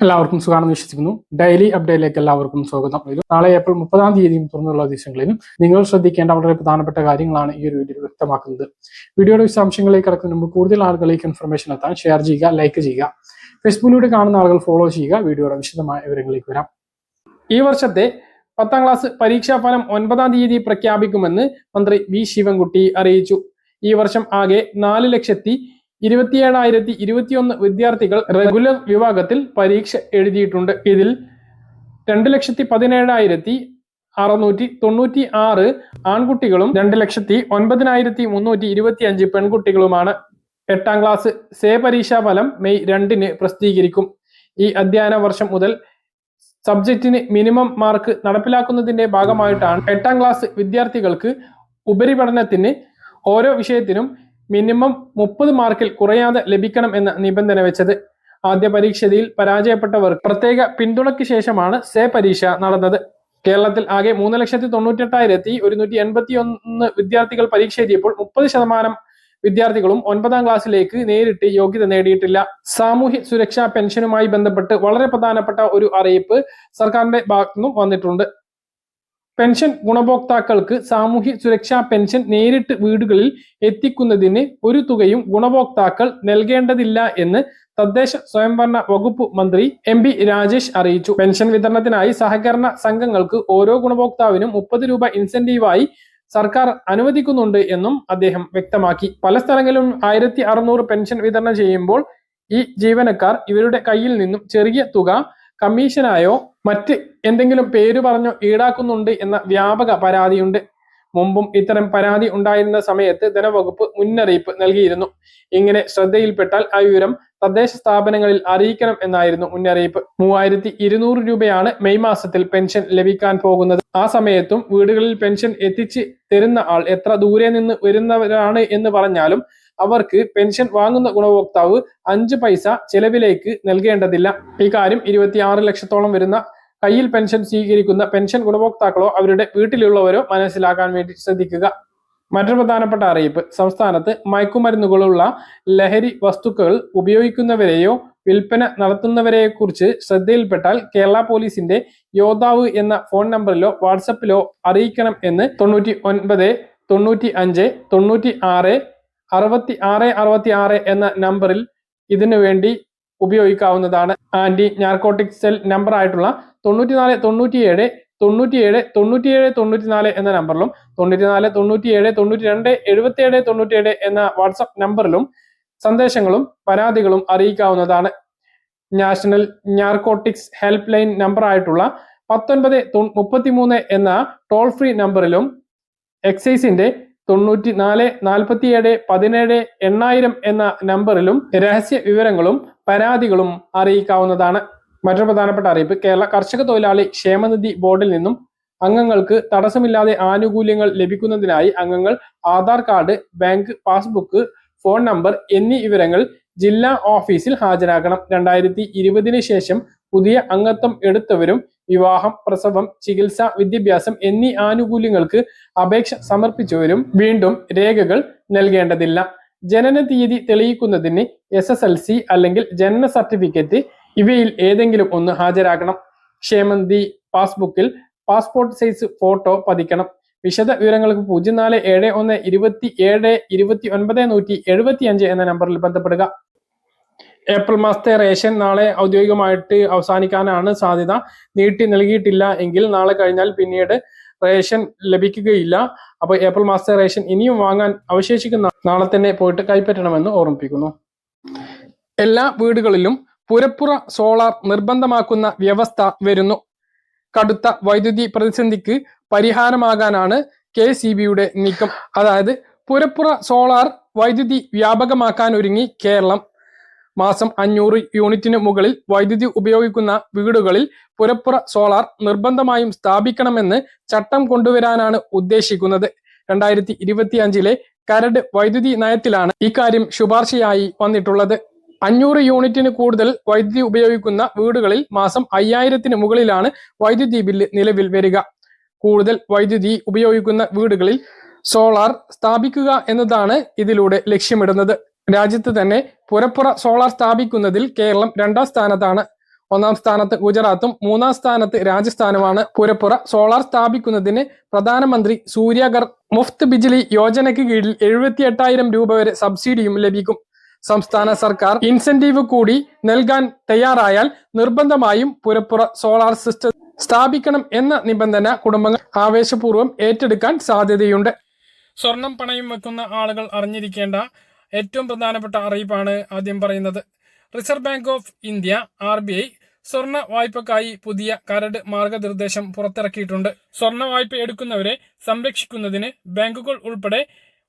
എല്ലാവർക്കും സുഖമാണെന്ന് വിശ്വസിക്കുന്നു. ഡെയിലി അപ്ഡേറ്റിലേക്ക് എല്ലാവർക്കും സ്വാഗതം. നാളെ ഏപ്രിൽ മുപ്പതാം തീയതിയും തുറന്നുള്ള ദിവസങ്ങളിലും നിങ്ങൾ ശ്രദ്ധിക്കേണ്ട വളരെ പ്രധാനപ്പെട്ട കാര്യങ്ങളാണ് ഈ ഒരു വീഡിയോ വ്യക്തമാക്കുന്നത്. വീഡിയോയുടെ വിശദാംശങ്ങളിലേക്ക് കടക്കുന്നതിന് മുമ്പ് കൂടുതൽ ആളുകളിലേക്ക് ഇൻഫർമേഷൻ എത്താൻ ഷെയർ ചെയ്യുക ലൈക്ക് ചെയ്യുക. ഫേസ്ബുക്കിലൂടെ കാണുന്ന ആളുകൾ ഫോളോ ചെയ്യുക. വീഡിയോയുടെ വിശദമായ വിവരങ്ങളിലേക്ക് വരാം. ഈ വർഷത്തെ പത്താം ക്ലാസ് പരീക്ഷാ ഫലം ഒൻപതാം തീയതി പ്രഖ്യാപിക്കുമെന്ന് മന്ത്രി വി ശിവൻകുട്ടി അറിയിച്ചു. ഈ വർഷം ആകെ നാല് ലക്ഷത്തി ഇരുപത്തിയേഴായിരത്തി ഇരുപത്തിയൊന്ന് വിദ്യാർത്ഥികൾ റെഗുലർ വിഭാഗത്തിൽ പരീക്ഷ എഴുതിയിട്ടുണ്ട്. ഇതിൽ രണ്ട് ലക്ഷത്തി പതിനേഴായിരത്തി അറുന്നൂറ്റി തൊണ്ണൂറ്റി ആറ് ആൺകുട്ടികളും രണ്ട് ലക്ഷത്തി ഒൻപതിനായിരത്തി മുന്നൂറ്റി ഇരുപത്തി അഞ്ച് പെൺകുട്ടികളുമാണ്. എട്ടാം ക്ലാസ് സേ പരീക്ഷാ ഫലം മെയ് രണ്ടിന് പ്രസിദ്ധീകരിക്കും. ഈ അധ്യയന വർഷം മുതൽ സബ്ജക്റ്റിന് മിനിമം മാർക്ക് നടപ്പിലാക്കുന്നതിന്റെ ഭാഗമായിട്ടാണ് എട്ടാം ക്ലാസ് വിദ്യാർത്ഥികൾക്ക് ഉപരിപഠനത്തിന് ഓരോ വിഷയത്തിനും മിനിമം മുപ്പത് മാർക്കിൽ കുറയാതെ ലഭിക്കണം എന്ന നിബന്ധന വെച്ചത്. ആദ്യ പരീക്ഷയിൽ പരാജയപ്പെട്ടവർ പ്രത്യേക പിന്തുണയ്ക്ക് ശേഷമാണ് സേ പരീക്ഷ നടന്നത്. കേരളത്തിൽ ആകെ മൂന്ന് ലക്ഷത്തി തൊണ്ണൂറ്റെട്ടായിരത്തി ഒരുന്നൂറ്റി എൺപത്തി ഒന്ന് വിദ്യാർത്ഥികൾ പരീക്ഷ എഴുതിയപ്പോൾ മുപ്പത് ശതമാനം വിദ്യാർത്ഥികളും ഒൻപതാം ക്ലാസ്സിലേക്ക് നേരിട്ട് യോഗ്യത നേടിയിട്ടില്ല. സാമൂഹ്യ സുരക്ഷാ പെൻഷനുമായി ബന്ധപ്പെട്ട് വളരെ പ്രധാനപ്പെട്ട ഒരു അറിയിപ്പ് സർക്കാരിന്റെ ഭാഗത്തുനിന്നും വന്നിട്ടുണ്ട്. പെൻഷൻ ഗുണഭോക്താക്കൾക്ക് സാമൂഹ്യ സുരക്ഷാ പെൻഷൻ നേരിട്ട് വീടുകളിൽ എത്തിക്കുന്നതിന് ഒരു തുകയും ഗുണഭോക്താക്കൾ നൽകേണ്ടതില്ല എന്ന് തദ്ദേശ സ്വയംഭരണ വകുപ്പ് മന്ത്രി എം പി രാജേഷ് അറിയിച്ചു. പെൻഷൻ വിതരണത്തിനായി സഹകരണ സംഘങ്ങൾക്ക് ഓരോ ഗുണഭോക്താവിനും മുപ്പത് രൂപ ഇൻസെന്റീവായി സർക്കാർ അനുവദിക്കുന്നുണ്ട് എന്നും അദ്ദേഹം വ്യക്തമാക്കി. പല സ്ഥലങ്ങളിലും ആയിരത്തി പെൻഷൻ വിതരണം ചെയ്യുമ്പോൾ ഈ ജീവനക്കാർ ഇവരുടെ കയ്യിൽ നിന്നും ചെറിയ തുക കമ്മീഷനായോ മറ്റ് എന്തെങ്കിലും പേര് പറഞ്ഞോ ഈടാക്കുന്നുണ്ട് എന്ന വ്യാപക പരാതിയുണ്ട്. മുമ്പും ഇത്തരം പരാതി ഉണ്ടായിരുന്ന സമയത്ത് ധനവകുപ്പ് മുന്നറിയിപ്പ് നൽകിയിരുന്നു. ഇങ്ങനെ ശ്രദ്ധയിൽപ്പെട്ടാൽ ആ വിവരം തദ്ദേശ സ്ഥാപനങ്ങളിൽ അറിയിക്കണം എന്നായിരുന്നു മുന്നറിയിപ്പ്. മൂവായിരത്തി ഇരുന്നൂറ് രൂപയാണ് മെയ് മാസത്തിൽ പെൻഷൻ ലഭിക്കാൻ പോകുന്നത്. ആ സമയത്തും വീടുകളിൽ പെൻഷൻ എത്തിച്ച് തരുന്ന ആൾ എത്ര ദൂരെ നിന്ന് വരുന്നവരാണ് എന്ന് പറഞ്ഞാലും അവർക്ക് പെൻഷൻ വാങ്ങുന്ന ഗുണഭോക്താവ് അഞ്ച് പൈസ ചെലവിലേക്ക് നൽകേണ്ടതില്ല. ഇക്കാര്യം ഇരുപത്തിയാറ് ലക്ഷത്തോളം വരുന്ന കയ്യിൽ പെൻഷൻ സ്വീകരിക്കുന്ന പെൻഷൻ ഗുണഭോക്താക്കളോ അവരുടെ വീട്ടിലുള്ളവരോ മനസ്സിലാക്കാൻ വേണ്ടി ശ്രദ്ധിക്കുക. മറ്റൊരു പ്രധാനപ്പെട്ട അറിയിപ്പ്. സംസ്ഥാനത്ത് മയക്കുമരുന്നുകളുള്ള ലഹരി വസ്തുക്കൾ ഉപയോഗിക്കുന്നവരെയോ വിൽപ്പന നടത്തുന്നവരെയോ കുറിച്ച് ശ്രദ്ധയിൽപ്പെട്ടാൽ കേരള പോലീസിന്റെ യോദ്ധാവ് എന്ന ഫോൺ നമ്പറിലോ വാട്സപ്പിലോ അറിയിക്കണം എന്ന് തൊണ്ണൂറ്റി ഒൻപത് തൊണ്ണൂറ്റി അഞ്ച് തൊണ്ണൂറ്റി ആറ് അറുപത്തി ആറ് അറുപത്തി ആറ് എന്ന നമ്പറിൽ ഇതിനു വേണ്ടി ഉപയോഗിക്കാവുന്നതാണ്. ആന്റി നാർക്കോട്ടിക് സെൽ നമ്പർ ആയിട്ടുള്ള തൊണ്ണൂറ്റിനാല് തൊണ്ണൂറ്റിയേഴ് തൊണ്ണൂറ്റിയേഴ് തൊണ്ണൂറ്റിയേഴ് തൊണ്ണൂറ്റിനാല് എന്ന നമ്പറിലും തൊണ്ണൂറ്റിനാല് തൊണ്ണൂറ്റിയേഴ് തൊണ്ണൂറ്റി രണ്ട് എഴുപത്തിയേഴ് തൊണ്ണൂറ്റിയേഴ് എന്ന വാട്സപ്പ് നമ്പറിലും സന്ദേശങ്ങളും പരാതികളും അറിയിക്കാവുന്നതാണ്. National narcotics help line number ആയിട്ടുള്ള പത്തൊൻപത് മുപ്പത്തിമൂന്ന് എന്ന ടോൾ ഫ്രീ നമ്പറിലും എക്സൈസിന്റെ തൊണ്ണൂറ്റി നാല് നാൽപ്പത്തിയേഴ് പതിനേഴ് എണ്ണായിരം എന്ന നമ്പറിലും രഹസ്യ വിവരങ്ങളും പരാതികളും അറിയിക്കാവുന്നതാണ്. മറ്റൊരു പ്രധാനപ്പെട്ട അറിയിപ്പ് കേരള കർഷക തൊഴിലാളി ക്ഷേമനിധി ബോർഡിൽ നിന്നും അംഗങ്ങൾക്ക് തടസ്സമില്ലാതെ ആനുകൂല്യങ്ങൾ ലഭിക്കുന്നതിനായി അംഗങ്ങൾ Aadhaar card bank passbook phone number എന്നീ വിവരങ്ങൾ ജില്ലാ ഓഫീസിൽ ഹാജരാക്കണം. രണ്ടായിരത്തി ഇരുപതിന് ശേഷം പുതിയ അംഗത്വം എടുത്തവരും വിവാഹം പ്രസവം ചികിത്സ വിദ്യാഭ്യാസം എന്നീ ആനുകൂല്യങ്ങൾക്ക് അപേക്ഷ സമർപ്പിച്ചവരും വീണ്ടും രേഖകൾ നൽകേണ്ടതില്ല. ജനന തീയതി തെളിയിക്കുന്നതിന് എസ് എസ് എൽ സി അല്ലെങ്കിൽ ജനന സർട്ടിഫിക്കറ്റ് ഇവയിൽ ഏതെങ്കിലും ഒന്ന് ഹാജരാക്കണം. ക്ഷേമന്തി പാസ്ബുക്കിൽ പാസ്പോർട്ട് സൈസ് ഫോട്ടോ പതിക്കണം. വിശദ വിവരങ്ങൾക്ക് പൂജ്യം നാല് ഏഴ് ഒന്ന് ഇരുപത്തി ഏഴ് ഇരുപത്തി ഒൻപത് നൂറ്റി എഴുപത്തി അഞ്ച് എന്ന നമ്പറിൽ ബന്ധപ്പെടുക. ഏപ്രിൽ മാസത്തെ റേഷൻ നാളെ ഔദ്യോഗികമായിട്ട് അവസാനിക്കാനാണ് സാധ്യത. നീട്ടി നൽകിയിട്ടില്ല എങ്കിൽ നാളെ കഴിഞ്ഞാൽ പിന്നീട് റേഷൻ ലഭിക്കുകയില്ല. അപ്പോൾ ഏപ്രിൽ മാസത്തെ റേഷൻ ഇനിയും വാങ്ങാൻ അവശേഷിക്കുന്ന നാളെ തന്നെ പോയിട്ട് കൈപ്പറ്റണമെന്ന് ഓർമ്മിപ്പിക്കുന്നു. എല്ലാ വീടുകളിലും പുരപ്പുറ സോളാർ നിർബന്ധമാക്കുന്ന വ്യവസ്ഥ വരുന്നു. കടുത്ത വൈദ്യുതി പ്രതിസന്ധിക്ക് പരിഹാരമാകാനാണ് കെ സി ബിയുടെ നീക്കം. അതായത് പുരപ്പുറ സോളാർ വൈദ്യുതി വ്യാപകമാക്കാൻ ഒരുങ്ങി കേരളം. മാസം അഞ്ഞൂറ് യൂണിറ്റിന് മുകളിൽ വൈദ്യുതി ഉപയോഗിക്കുന്ന വീടുകളിൽ പുരപ്പുറ സോളാർ നിർബന്ധമായും സ്ഥാപിക്കണമെന്ന് ചട്ടം കൊണ്ടുവരാനാണ് ഉദ്ദേശിക്കുന്നത്. രണ്ടായിരത്തി ഇരുപത്തി അഞ്ചിലെ കരട് വൈദ്യുതി നയത്തിലാണ് ഇക്കാര്യം ശുപാർശയായി വന്നിട്ടുള്ളത്. അഞ്ഞൂറ് യൂണിറ്റിന് കൂടുതൽ വൈദ്യുതി ഉപയോഗിക്കുന്ന വീടുകളിൽ മാസം അയ്യായിരത്തിന് മുകളിലാണ് വൈദ്യുതി ബില്ല് നിലവിൽ വരിക. കൂടുതൽ വൈദ്യുതി ഉപയോഗിക്കുന്ന വീടുകളിൽ സോളാർ സ്ഥാപിക്കുക എന്നതാണ് ഇതിലൂടെ ലക്ഷ്യമിടുന്നത്. രാജ്യത്ത് തന്നെ പുരപ്പുറ സോളാർ സ്ഥാപിക്കുന്നതിൽ കേരളം രണ്ടാം സ്ഥാനത്താണ്. ഒന്നാം സ്ഥാനത്ത് ഗുജറാത്തും മൂന്നാം സ്ഥാനത്ത് രാജസ്ഥാനുമാണ്. പുരപ്പുറ സോളാർ സ്ഥാപിക്കുന്നതിന് പ്രധാനമന്ത്രി സൂര്യഗർ മുഫ്ത് ബിജ്ലി യോജനയ്ക്ക് കീഴിൽ എഴുപത്തി എട്ടായിരം രൂപ വരെ സബ്സിഡിയും ലഭിക്കും. സംസ്ഥാന സർക്കാർ ഇൻസെന്റീവ് കൂടി നൽകാൻ തയ്യാറായാൽ നിർബന്ധമായും പുരപ്പുറ സോളാർ സിസ്റ്റം സ്ഥാപിക്കണം എന്ന നിബന്ധന കുടുംബങ്ങൾ ആവേശപൂർവം ഏറ്റെടുക്കാൻ സാധ്യതയുണ്ട്. സ്വർണം പണയം വെക്കുന്ന ആളുകൾ അറിഞ്ഞിരിക്കേണ്ട ഏറ്റവും പ്രധാനപ്പെട്ട അറിയിപ്പാണ് ആദ്യം പറയുന്നത്. Reserve bank of India R B I സ്വർണ വായ്പക്കായി പുതിയ കരട് മാർഗനിർദ്ദേശം പുറത്തിറക്കിയിട്ടുണ്ട്. സ്വർണ വായ്പ എടുക്കുന്നവരെ സംരക്ഷിക്കുന്നതിന് ബാങ്കുകൾ ഉൾപ്പെടെ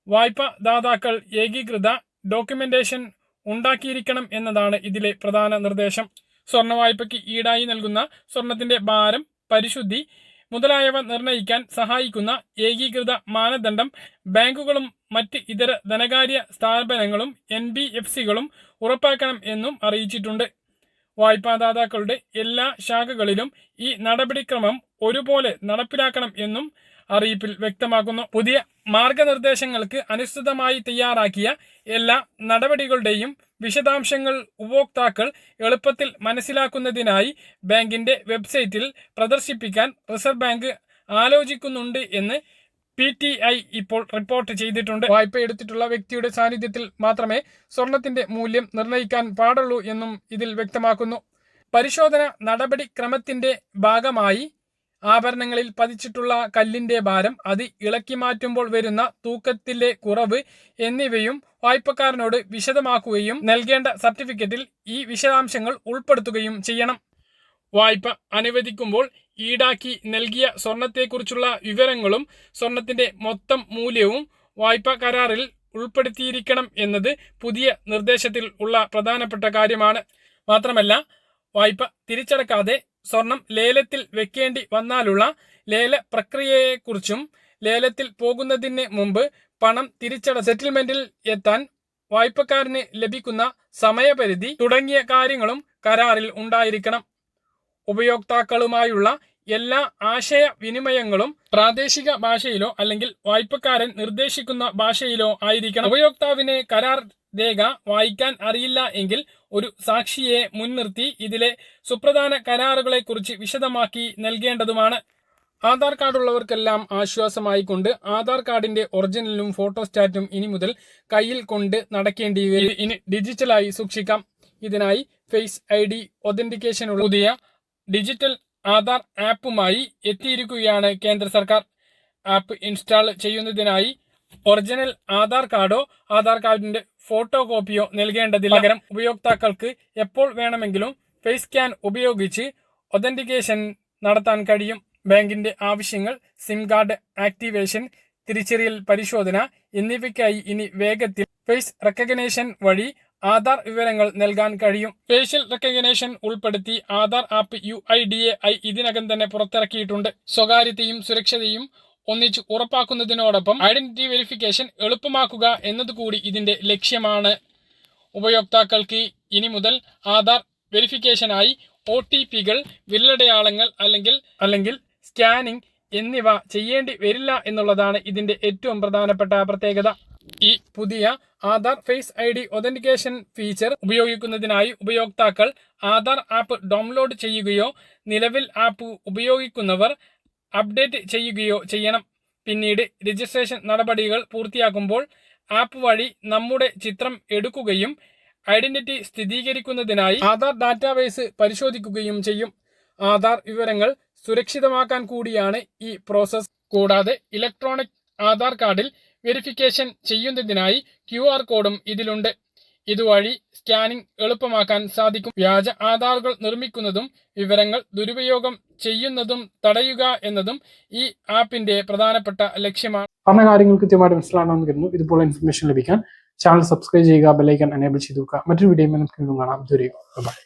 വായ്പദാതാക്കൾ ഏകീകൃത ഡോക്യുമെന്റേഷൻ ഉണ്ടാക്കിയിരിക്കണം എന്നതാണ് ഇതിലെ പ്രധാന നിർദ്ദേശം. സ്വർണ വായ്പയ്ക്ക് ഈടായി നൽകുന്ന സ്വർണത്തിന്റെ ഭാരം പരിശുദ്ധി മുതലായവ നിർണയിക്കാൻ സഹായിക്കുന്ന ഏകീകൃത മാനദണ്ഡം ബാങ്കുകളും മറ്റ് ഇതര ധനകാര്യ സ്ഥാപനങ്ങളും എൻ ബി എഫ് സികളും ഉറപ്പാക്കണം എന്നും അറിയിച്ചിട്ടുണ്ട്. വായ്പാദാതാക്കളുടെ എല്ലാ ശാഖകളിലും ഈ നടപടിക്രമം ഒരുപോലെ നടപ്പിലാക്കണം എന്നും അറിയിപ്പിൽ വ്യക്തമാക്കുന്നു. പുതിയ മാർഗനിർദ്ദേശങ്ങൾക്ക് അനുസൃതമായി തയ്യാറാക്കിയ എല്ലാ നടപടികളുടെയും വിശദാംശങ്ങൾ ഉപഭോക്താക്കൾ എളുപ്പത്തിൽ മനസ്സിലാക്കുന്നതിനായി ബാങ്കിന്റെ വെബ്സൈറ്റിൽ പ്രദർശിപ്പിക്കാൻ റിസർവ് ബാങ്ക് ആലോചിക്കുന്നുണ്ട് എന്ന് പി ടി ഐ ഇപ്പോൾ റിപ്പോർട്ട് ചെയ്തിട്ടുണ്ട്. വായ്പ എടുത്തിട്ടുള്ള വ്യക്തിയുടെ സാന്നിധ്യത്തിൽ മാത്രമേ സ്വർണത്തിന്റെ മൂല്യം നിർണയിക്കാൻ പാടുള്ളൂ എന്നും ഇതിൽ വ്യക്തമാക്കുന്നു. പരിശോധന നടപടിക്രമത്തിന്റെ ഭാഗമായി ആഭരണങ്ങളിൽ പതിച്ചിട്ടുള്ള കല്ലിന്റെ ഭാരം അത് ഇളക്കി മാറ്റുമ്പോൾ വരുന്ന തൂക്കത്തിലെ കുറവ് എന്നിവയും വായ്പക്കാരനോട് വിശദമാക്കുകയും നൽകേണ്ട സർട്ടിഫിക്കറ്റിൽ ഈ വിശദാംശങ്ങൾ ഉൾപ്പെടുത്തുകയും ചെയ്യണം. വായ്പ അനുവദിക്കുമ്പോൾ ഈടാക്കി നൽകിയ സ്വർണത്തെക്കുറിച്ചുള്ള വിവരങ്ങളും സ്വർണത്തിന്റെ മൊത്തം മൂല്യവും വായ്പ കരാറിൽ ഉൾപ്പെടുത്തിയിരിക്കണം എന്നത് പുതിയ നിർദ്ദേശത്തിൽ ഉള്ള പ്രധാനപ്പെട്ട കാര്യമാണ്. മാത്രമല്ല വായ്പ തിരിച്ചടക്കാതെ സ്വർണം ലേലത്തിൽ വെക്കേണ്ടി വന്നാലുള്ള ലേല പ്രക്രിയയെക്കുറിച്ചും ലേലത്തിൽ പോകുന്നതിന് മുമ്പ് പണം തിരിച്ചട സെറ്റിൽമെന്റിൽ എത്താൻ വായ്പക്കാരന് ലഭിക്കുന്ന സമയപരിധി തുടങ്ങിയ കാര്യങ്ങളും കരാറിൽ ഉണ്ടായിരിക്കണം. ഉപയോക്താക്കളുമായുള്ള എല്ലാ ആശയവിനിമയങ്ങളും പ്രാദേശിക ഭാഷയിലോ അല്ലെങ്കിൽ വായ്പക്കാരൻ നിർദ്ദേശിക്കുന്ന ഭാഷയിലോ ആയിരിക്കണം. ഉപയോക്താവിനെ കരാർ രേഖ വായിക്കാൻ അറിയില്ല എങ്കിൽ ഒരു സാക്ഷിയെ മുൻനിർത്തി ഇതിലെ സുപ്രധാന കരാറുകളെ കുറിച്ച് വിശദമാക്കി നൽകേണ്ടതുമാണ്. ആധാർ കാർഡുള്ളവർക്കെല്ലാം ആശ്വാസമായിക്കൊണ്ട് ആധാർ കാർഡിന്റെ ഒറിജിനലും ഫോട്ടോസ്റ്റാറ്റും ഇനി മുതൽ കയ്യിൽ കൊണ്ട് നടക്കേണ്ടി വരും. ഇനി ഡിജിറ്റലായി സൂക്ഷിക്കാം. ഇതിനായി ഫേസ് ഐ ഡി ഒതന്റിക്കേഷനുള്ള പുതിയ ഡിജിറ്റൽ ആധാർ ആപ്പുമായി എത്തിയിരിക്കുകയാണ് കേന്ദ്ര സർക്കാർ. ആപ്പ് ഇൻസ്റ്റാൾ ചെയ്യുന്നതിനായി ഒറിജിനൽ ആധാർ കാർഡോ ആധാർ കാർഡിന്റെ ഫോട്ടോ കോപ്പിയോ നൽകേണ്ടതില്ല. പകരം ഉപയോക്താക്കൾക്ക് എപ്പോൾ വേണമെങ്കിലും ഫേസ് സ്കാൻ ഉപയോഗിച്ച് ഒതന്റിക്കേഷൻ നടത്താൻ കഴിയും. ബാങ്കിന്റെ ആവശ്യങ്ങൾ സിം കാർഡ് ആക്ടിവേഷൻ തിരിച്ചറിയൽ പരിശോധന എന്നിവയ്ക്കായി ഇനി വേഗത്തിൽ ഫേസ് റെക്കഗ്നേഷൻ വഴി ആധാർ വിവരങ്ങൾ നൽകാൻ കഴിയും. ഫേഷ്യൽ റെക്കഗ്നേഷൻ ഉൾപ്പെടുത്തി Aadhaar app U I D A I ഇതിനകം തന്നെ പുറത്തിറക്കിയിട്ടുണ്ട്. സ്വകാര്യതയും സുരക്ഷതയും ഒന്നിച്ച് ഉറപ്പാക്കുന്നതിനോടൊപ്പം ഐഡന്റിറ്റി വെരിഫിക്കേഷൻ എളുപ്പമാക്കുക എന്നതുകൂടി ഇതിന്റെ ലക്ഷ്യമാണ്. ഉപയോക്താക്കൾക്ക് ഇനി മുതൽ ആധാർ വെരിഫിക്കേഷനായി ഒ ടി പികൾ വിരലടയാളങ്ങൾ അല്ലെങ്കിൽ അല്ലെങ്കിൽ സ്കാനിംഗ് എന്നിവ ചെയ്യേണ്ടി വരില്ല എന്നുള്ളതാണ് ഇതിന്റെ ഏറ്റവും പ്രധാനപ്പെട്ട പ്രത്യേകത. ഈ പുതിയ Aadhaar face I D authentication feature ഉപയോഗിക്കുന്നതിനായി ഉപയോക്താക്കൾ ആധാർ ആപ്പ് ഡൗൺലോഡ് ചെയ്യുകയോ നിലവിൽ ആപ്പ് ഉപയോഗിക്കുന്നവർ അപ്ഡേറ്റ് ചെയ്യുകയോ ചെയ്യണം. പിന്നീട് രജിസ്ട്രേഷൻ നടപടികൾ പൂർത്തിയാക്കുമ്പോൾ ആപ്പ് വഴി നമ്മുടെ ചിത്രം എടുക്കുകയും ഐഡന്റിറ്റി സ്ഥിരീകരിക്കുന്നതിനായി ആധാർ ഡാറ്റാബേസ് പരിശോധിക്കുകയും ചെയ്യും. ആധാർ വിവരങ്ങൾ സുരക്ഷിതമാക്കാൻ കൂടിയാണ് ഈ പ്രോസസ് കൂടാതെ ഇലക്ട്രോണിക് ആധാർ കാർഡിൽ വെരിഫിക്കേഷൻ ചെയ്യുന്നതിനായി ക്യു ആർ കോഡും ഇതിലുണ്ട്. ഇതുവഴി സ്കാനിംഗ് എളുപ്പമാക്കാൻ സാധിക്കും. വ്യാജ ആധാറുകൾ നിർമ്മിക്കുന്നതും വിവരങ്ങൾ ദുരുപയോഗം ചെയ്യുന്നതും തടയുക എന്നതും ഈ ആപ്പിന്റെ പ്രധാനപ്പെട്ട ലക്ഷ്യമാണ്. പറഞ്ഞ കാര്യങ്ങൾ കൃത്യമായിട്ട് മനസ്സിലാണെന്ന് കരുതുന്നു. ഇതുപോലെ ഇൻഫർമേഷൻ ലഭിക്കാൻ ചാനൽ സബ്സ്ക്രൈബ് ചെയ്യുക ബെലൈക്കൻ എനേബിൾ ചെയ്തു മറ്റൊരു വീഡിയോ നമുക്ക് കാണാം. ഇതുവരെയും ബൈ